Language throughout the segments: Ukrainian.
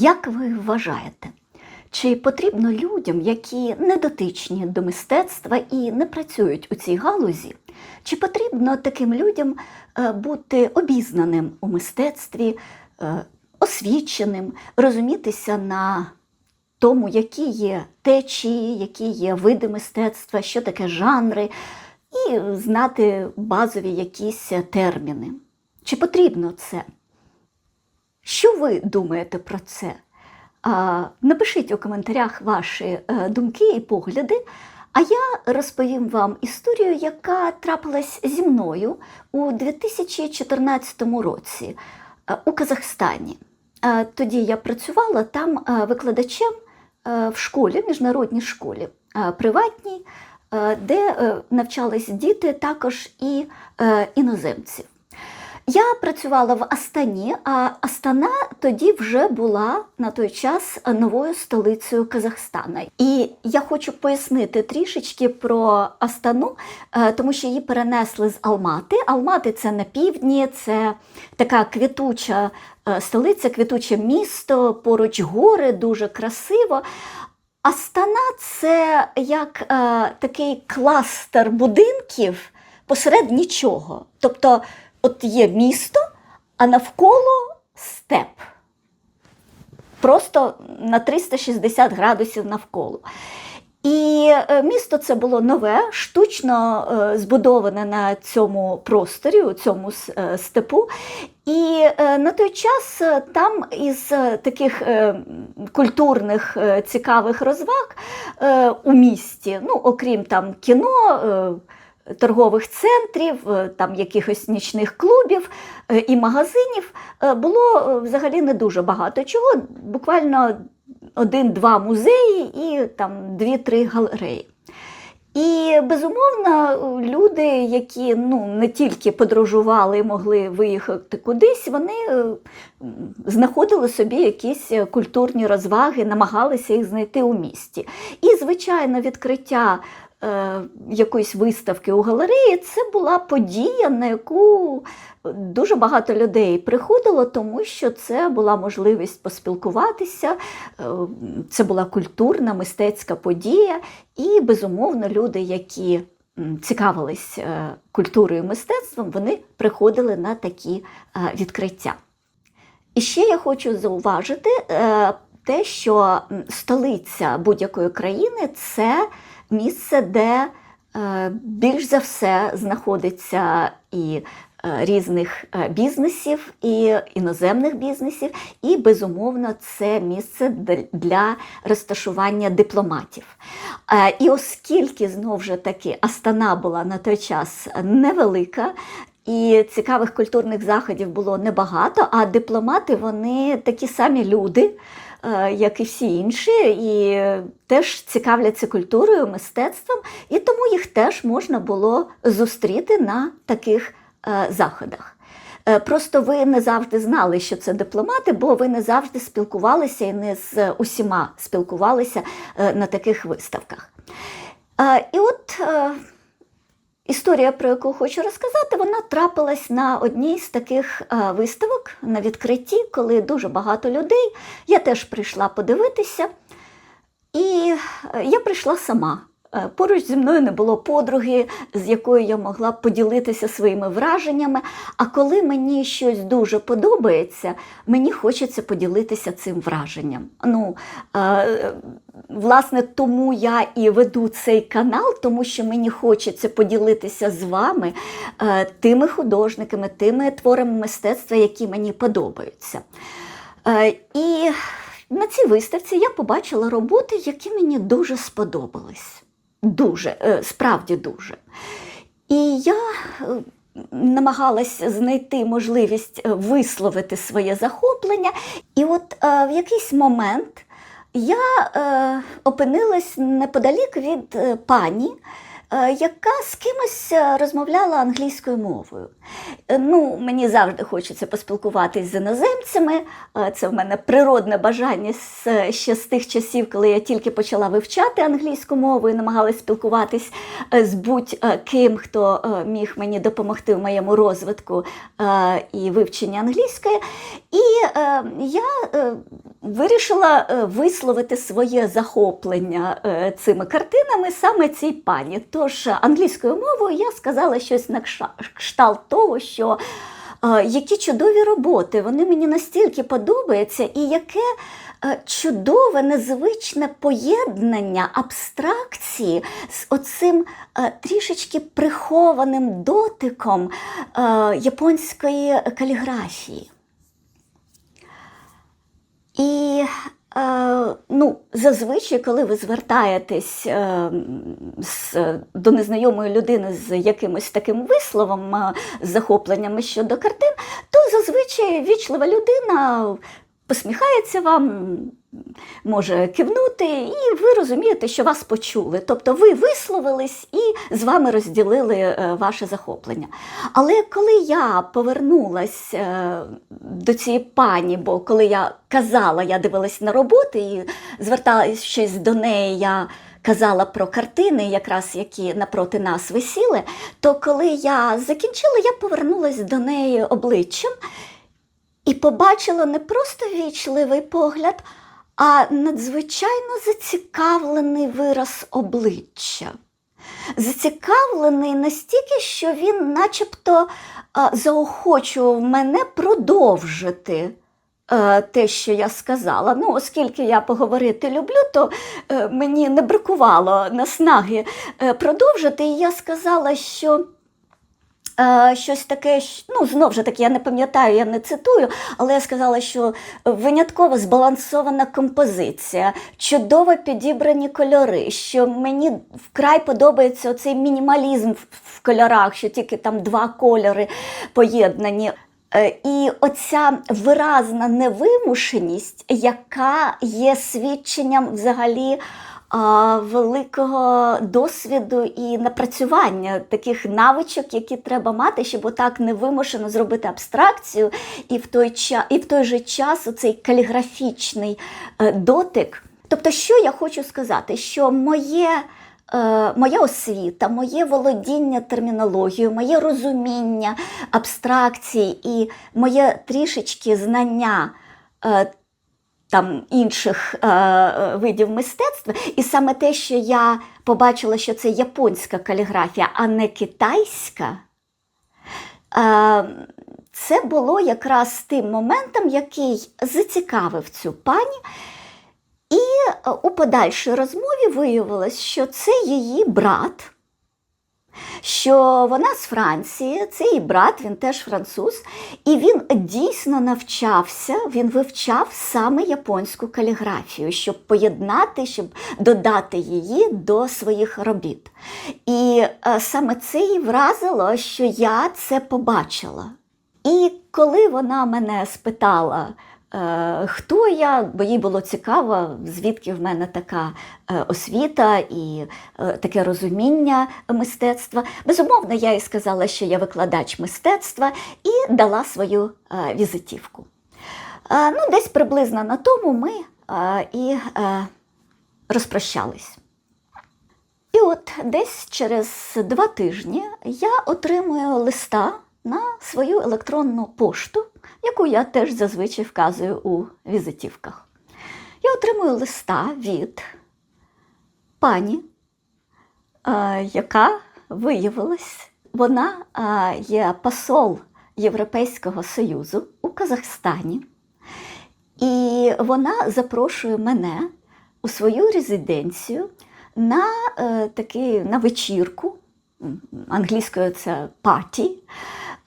Як ви вважаєте, чи потрібно людям, які не дотичні до мистецтва і не працюють у цій галузі, чи потрібно таким людям е, бути обізнаним у мистецтві, е, освіченим, розумітися на тому, які є течії, які є види мистецтва, що таке жанри, і знати базові якісь терміни? Чи потрібно це? Що ви думаєте про це? Напишіть у коментарях ваші е, думки і погляди. А я розповім вам історію, яка трапилась зі мною у 2014 році е, у Казахстані. Е, Тоді я працювала там викладачем в школі, міжнародній школі, приватній, де навчались діти також і іноземців. Я працювала в Астані, а Астана тоді вже була на той час новою столицею Казахстана. І я хочу пояснити трішечки про Астану, е, тому що її перенесли з Алмати. Алмати це на півдні, це така квітуча е, столиця, квітуче місто, поруч гори, дуже красиво. Астана це як е, такий кластер будинків посеред нічого. Тобто, от є місто, а навколо степ. Просто на 360 градусів навколо. І е, місто це було нове, штучно е, збудоване на цьому просторі, у цьому е, степу. І на той час там із таких культурних цікавих розваг у місті, ну, окрім там кіно. Торгових центрів, е, там якихось нічних клубів е, і магазинів е, було взагалі не дуже багато чого, буквально один-два музеї і там дві-три галереї. І безумовно, люди, які ну не тільки подорожували і могли виїхати кудись, вони знаходили собі якісь культурні розваги, намагалися їх знайти у місті. І, звичайно, відкриття е, якоїсь виставки у галереї це була подія, на яку дуже багато людей приходило, тому що це була можливість поспілкуватися, е, це була культурна мистецька подія, і безумовно люди, які цікавились е, культурою і мистецтвом, вони приходили на такі е, відкриття. І ще я хочу зауважити е, те, що столиця будь-якої країни це місце, де е, більш за все знаходиться і е, різних е, бізнесів, і іноземних бізнесів, і безумовно це місце для розташування дипломатів. І оскільки знову ж таки Астана була на той час невелика. І цікавих культурних заходів було небагато, а дипломати вони такі самі люди, як і всі інші, і теж цікавляться культурою, мистецтвом, і тому їх теж можна було зустріти на таких е, заходах. Е, Просто ви не завжди знали, що це дипломати, бо ви не завжди спілкувалися і не з усіма спілкувалися е, на таких виставках. Е, І от е, історія, про яку хочу розказати, вона трапилась на одній з таких е, виставок на відкритті, коли дуже багато людей. Я теж прийшла подивитися, і е, я прийшла сама. Е, Поруч зі мною не було подруги, з якою я могла б поділитися своїми враженнями. А коли мені щось дуже подобається, мені хочеться поділитися цим враженням. Ну, е, власне, тому я і веду цей канал, тому що мені хочеться поділитися з вами е, тими художниками, тими творами мистецтва, які мені подобаються. І на цій виставці я побачила роботи, які мені дуже сподобались. Дуже, е, справді дуже. І я е, намагалась знайти можливість е, висловити своє захоплення. І от в якийсь момент я опинилась неподалік від пані, яка з кимось е, розмовляла англійською мовою. Е, Ну, мені завжди хочеться поспілкуватись з іноземцями. Е, Це в мене природне бажання ще з тих часів, коли я тільки почала вивчати англійську мову і намагалась спілкуватись е, з будь-ким, хто е, міг мені допомогти в моєму розвитку е, і вивченні англійської. І е, я е, вирішила е, висловити своє захоплення е, цими картинами саме цій пані. Тож англійською мовою я сказала щось на кшталт того, що е, які чудові роботи, вони мені настільки подобаються, і яке е, чудове, незвичне поєднання абстракції з оцим е, трішечки прихованим дотиком японської каліграфії. І ну, зазвичай, коли ви звертаєтесь е, з, до незнайомої людини з якимось таким висловом, е, з захопленнями щодо картин, то зазвичай вічлива людина посміхається вам, може кивнути, і ви розумієте, що вас почули. Тобто ви висловились і з вами розділили е, ваше захоплення. Але коли я повернулась е, до цієї пані, бо коли я казала, я дивилась на роботи і звертаючись до неї, я казала про картини, якраз які напроти нас висіли, то коли я закінчила, я повернулась до неї обличчям і побачила не просто вічливий погляд, а надзвичайно зацікавлений вираз обличчя. Зацікавлений настільки, що він начебто заохочував мене продовжити е, те, що я сказала. Ну, оскільки я поговорити люблю, то е, мені не бракувало наснаги е, продовжити, і я сказала, що. Е, Щось таке, ну знову ж таки, я не пам'ятаю, я не цитую, але я сказала, що винятково збалансована композиція, чудово підібрані кольори, що мені вкрай подобається цей мінімалізм в- кольорах, що тільки там два кольори поєднані. Е, І оця виразна невимушеність, яка є свідченням взагалі великого досвіду і напрацювання таких навичок, які треба мати, щоб отак невимушено зробити абстракцію, і в той, ча- і в той же час оцей каліграфічний е, дотик. Тобто, що я хочу сказати, що моє. е, Моя освіта, моє володіння термінологією, моє розуміння абстракцій і моє трішечки знання е, там інших е, е, видів мистецтва, і саме те, що я побачила, що це японська каліграфія, а не китайська. Е, це було якраз тим моментом, який зацікавив цю пані. І е, у подальшій розмові виявилось, що це її брат, що вона з Франції, це її брат, він теж француз, і він дійсно навчався, він вивчав саме японську каліграфію, щоб поєднати, щоб додати її до своїх робіт. І е, саме це її вразило, що я це побачила. І коли вона мене спитала, хто я, бо їй було цікаво, звідки в мене така е, освіта і е, таке розуміння мистецтва. Безумовно, я їй сказала, що я викладач мистецтва, і дала свою е, візитівку. Е, Ну, десь приблизно на тому ми е, і е, розпрощались. І от десь через два тижні я отримую листа на свою електронну пошту, яку я теж зазвичай вказую у візитівках. Я отримую листа від пані, яка виявилась, вона є посол Європейського Союзу у Казахстані. І вона запрошує мене у свою резиденцію на е, на вечірку. Англійською це паті.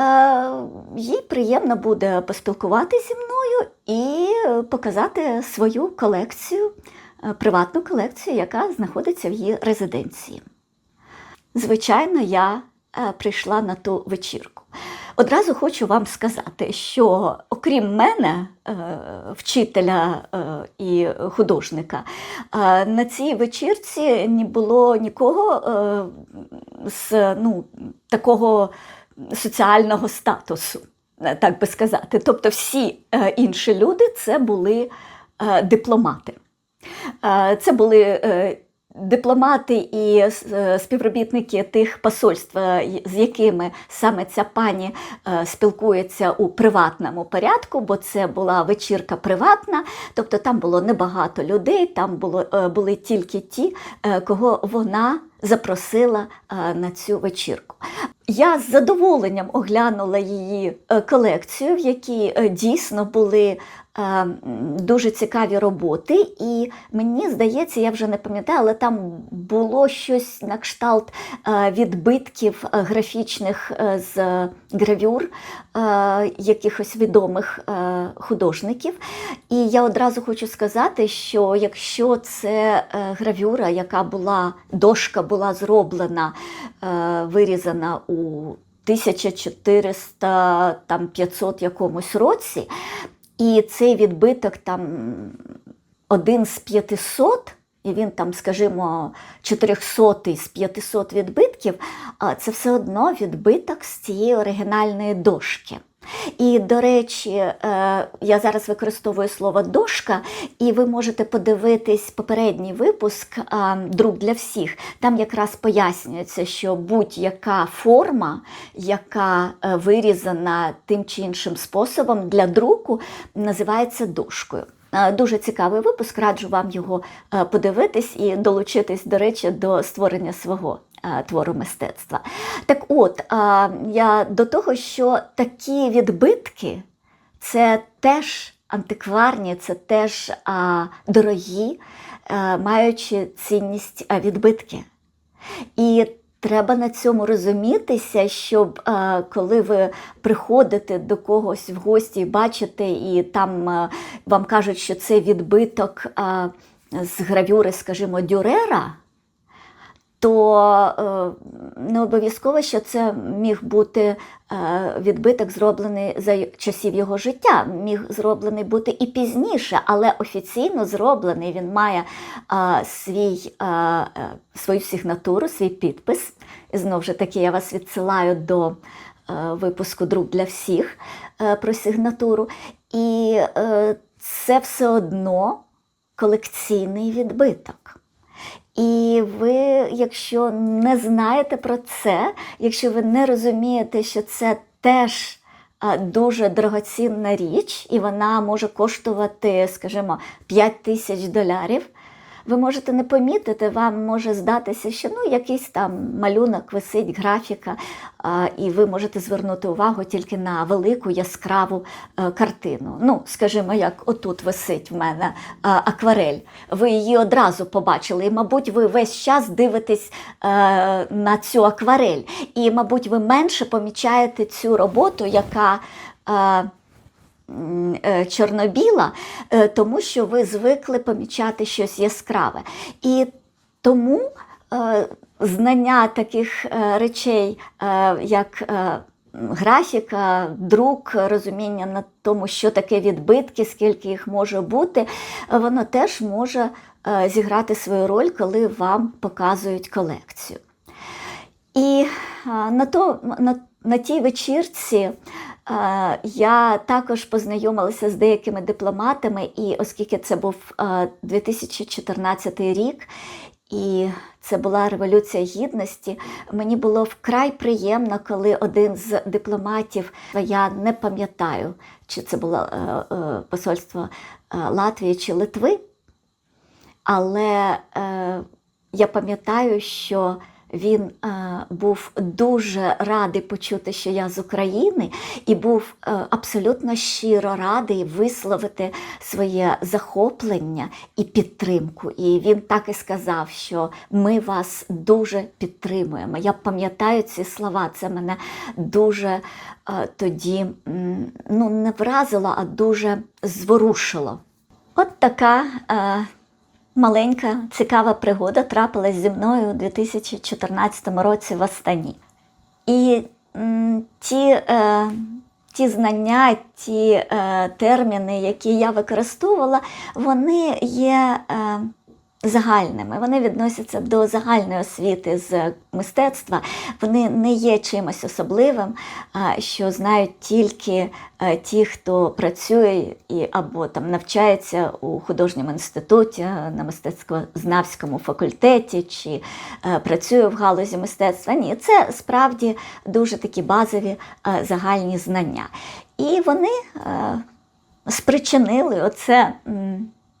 Е, їй приємно буде поспілкуватися зі мною і показати свою колекцію, е, приватну колекцію, яка знаходиться в її резиденції. Звичайно, я е, прийшла на ту вечірку. Одразу хочу вам сказати, що окрім мене, вчителя і художника, на цій вечірці не було нікого з ну, такого соціального статусу, е, так би сказати. Тобто всі е, інші люди це були е, дипломати. Це були Дипломати і співробітники тих посольств, з якими саме ця пані спілкується у приватному порядку, бо це була вечірка приватна, тобто там було небагато людей, там було, були тільки ті, кого вона запросила на цю вечірку. Я з задоволенням оглянула її е, колекцію, в якій е, дійсно були дуже цікаві роботи. І мені здається, я вже не пам'ятаю, але там було щось на кшталт е, відбитків е, графічних е, з гравюр е, якихось відомих е, художників. І я одразу хочу сказати, що якщо це е, гравюра, яка була, дошка була зроблена, е, вирізана у 1400 там 500 якомусь році, і цей відбиток там один з 500, і він там, скажімо, 400 з 500 відбитків, це все одно відбиток з цієї оригінальної дошки. І, до речі, е, я зараз використовую слово дошка, і ви можете подивитись попередній випуск а, Друк для всіх. Там якраз пояснюється, що будь-яка форма, яка е, вирізана тим чи іншим способом для друку, називається дошкою. Е, Дуже цікавий випуск, раджу вам його е, подивитись і долучитись, до речі, до створення свого е, твору мистецтва. Так от, е, я до того, що такі відбитки це теж антикварні, це теж дорогі, е, маючи цінність е, відбитки. І треба на цьому розумітися, щоб е, коли ви приходите до когось в гості і бачите, і там е, вам кажуть, що це відбиток е, з гравюри, скажімо, Дюрера. То е, не обов'язково, що це міг бути е, відбиток, зроблений за часів його життя. Міг зроблений бути і пізніше, але офіційно зроблений він має е, свій, свою сигнатуру, свій підпис. І знову ж таки, я вас відсилаю до випуску Друк для всіх про сигнатуру. І це все одно колекційний відбиток. І ви, якщо не знаєте про це, якщо ви не розумієте, що це теж дуже дорогоцінна річ, і вона може коштувати, скажімо, 5 тисяч доларів, ви можете не помітити, вам може здатися, що ну, якийсь там малюнок висить, графіка, і ви можете звернути увагу тільки на велику яскраву е, картину. Ну, скажімо, як отут висить в мене акварель. Ви її одразу побачили, і, мабуть, ви весь час дивитесь е, на цю акварель. І, мабуть, ви менше помічаєте цю роботу, яка. Е, чорно-біла, е, тому що ви звикли помічати щось яскраве. І тому е, знання таких речей, як графіка, друк, розуміння на тому, що таке відбитки, скільки їх може бути, воно теж може зіграти свою роль, коли вам показують колекцію. І на, то, на, на тій вечірці я також познайомилася з деякими дипломатами, і оскільки це був 2014 рік, і це була революція гідності, мені було вкрай приємно, коли один з дипломатів, я не пам'ятаю, чи це було е, е, посольство е, Латвії чи Литви, але я пам'ятаю, що він е, був дуже радий почути, що я з України, і був е, абсолютно щиро радий висловити своє захоплення і підтримку. І він так і сказав, що ми вас дуже підтримуємо. Я пам'ятаю ці слова, це мене дуже е, тоді ну, не вразило, а дуже зворушило. От така. Е, Маленька цікава пригода трапилась зі мною у 2014 році в Астані. І м, ті, е, ті знання, ті е, терміни, які я використовувала, вони є е, загальними. Вони відносяться до загальної освіти з мистецтва. Вони не є чимось особливим, що знають тільки ті, хто працює і або там навчається у художньому інституті, на мистецтвознавському факультеті чи працює в галузі мистецтва. Ні, це справді дуже такі базові загальні знання. І вони спричинили оце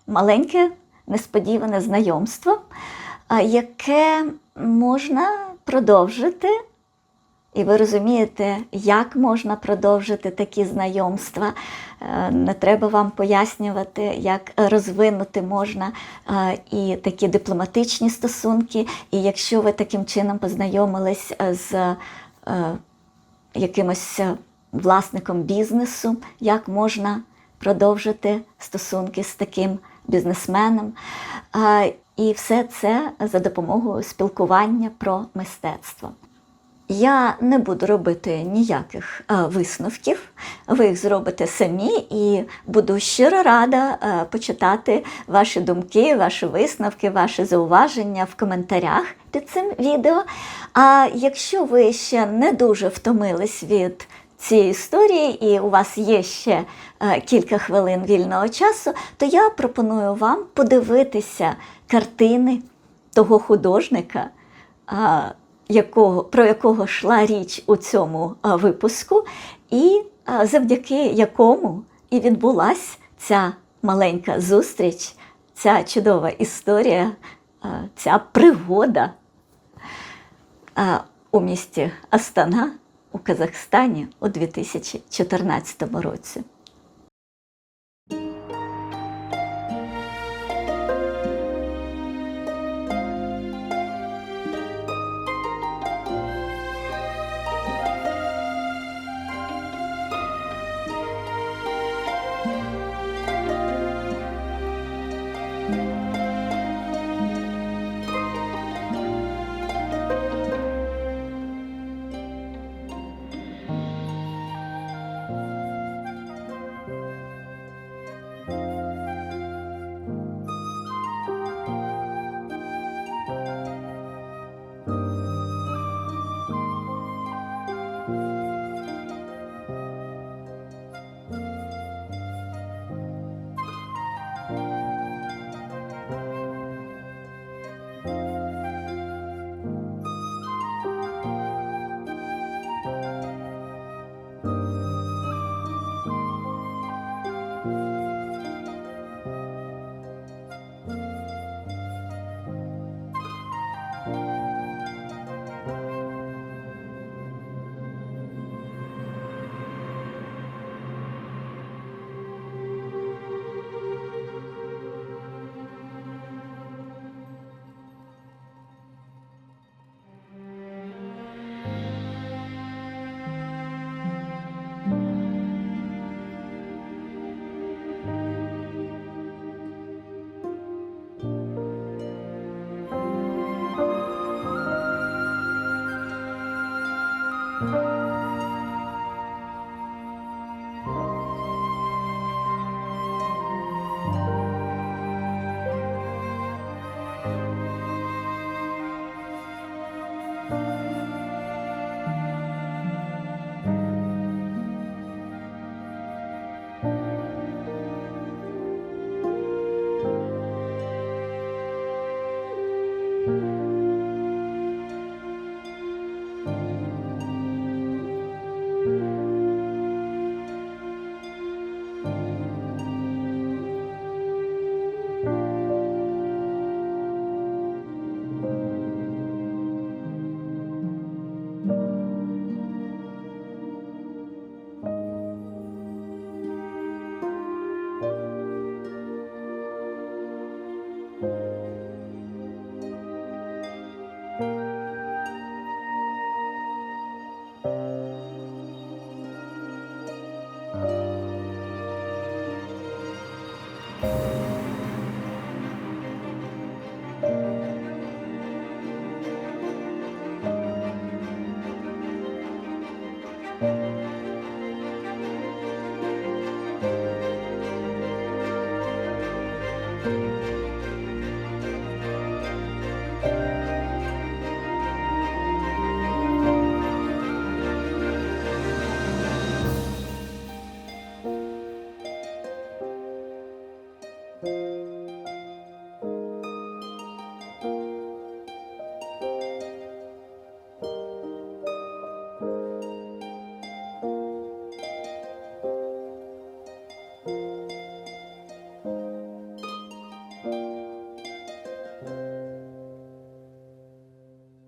маленьке несподіване знайомство, яке можна продовжити. І ви розумієте, як можна продовжити такі знайомства. Е, Не треба вам пояснювати, як розвинути можна е, і такі дипломатичні стосунки. І якщо ви таким чином познайомились е, з якимось власником бізнесу, як можна продовжити стосунки з таким бізнесменом. І все це за допомогою спілкування про мистецтво. Я не буду робити ніяких е, висновків. Ви їх зробите самі, і буду щиро рада е, почитати ваші думки, ваші висновки, ваші зауваження в коментарях під цим відео. А якщо ви ще не дуже втомились від цієї історії, і у вас є ще е, кілька хвилин вільного часу, то я пропоную вам подивитися картини того художника, якого, про якого йшла річ у цьому випуску, і завдяки якому і відбулася ця маленька зустріч, ця чудова історія, ця пригода у місті Астана у Казахстані у 2014 році.